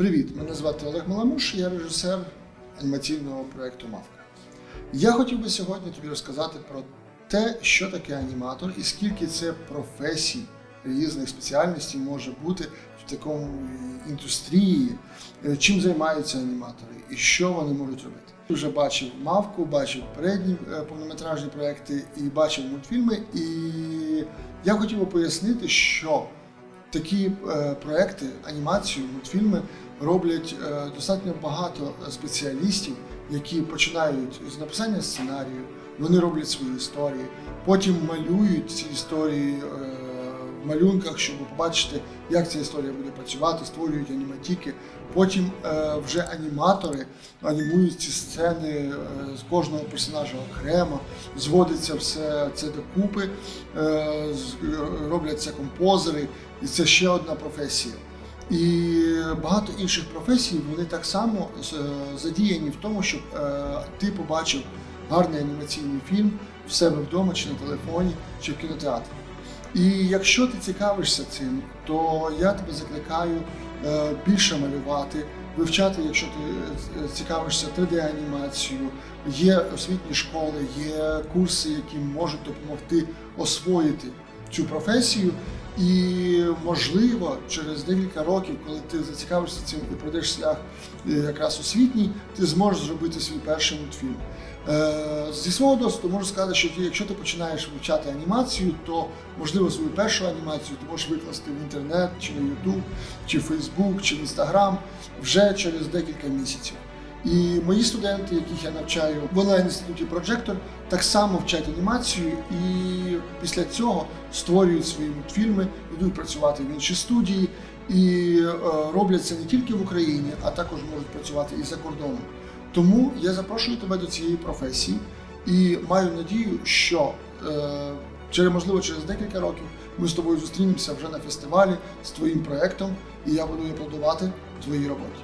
Привіт! Мене звати Олег Маламуш, я режисер анімаційного проєкту Мавка. Я хотів би сьогодні тобі розказати про те, що таке аніматор і скільки це професій різних спеціальностей може бути в такому індустрії, е, чим займаються аніматори і що вони можуть робити. Вже бачив мавку, бачив передні е, повнометражні проекти і бачив мультфільми. І я хотів би пояснити, що такі е, проекти, анімацію, мультфільми роблять е, достатньо багато спеціалістів, які починають з написання сценарію, вони роблять свої історії, потім малюють ці історії е, малюнках, щоб побачити, як ця історія буде працювати, створюють аніматіки. Потім е, вже аніматори анімують ці сцени е, з кожного персонажа окремо, зводиться все це докупи, е, з- роблять це композери, і це ще одна професія. І багато інших професій вони так само е, задіяні в тому, щоб е, ти побачив гарний анімаційний фільм в себе вдома, чи на телефоні, чи в кінотеатрі. І якщо ти цікавишся цим, то я тебе закликаю е, більше малювати, вивчати, якщо ти е, цікавишся 3D-анімацією, є освітні школи, є курси, які можуть допомогти освоїти цю професію. І можливо, через декілька років, коли ти зацікавишся цим і пройдеш шлях е, якраз освітній, ти зможеш зробити свій перший мультфільм. Е, Зі свого досвіду можу сказати, що ти, якщо ти починаєш вивчати анімацію, то можливо свою першу анімацію ти можеш викласти в інтернет, чи на YouTube, чи в Facebook, чи в Instagram вже через декілька місяців. І мої студенти, яких я навчаю в онлайн-інституті Projector, так само вчать анімацію і після цього створюють свої мультфільми, йдуть працювати в інші студії і е, роблять це не тільки в Україні, а також можуть працювати і за кордоном. Тому я запрошую тебе до цієї професії і маю надію, що е, через можливо через декілька років ми з тобою зустрінемося вже на фестивалі з твоїм проектом, і я буду аплодувати твоїй роботі.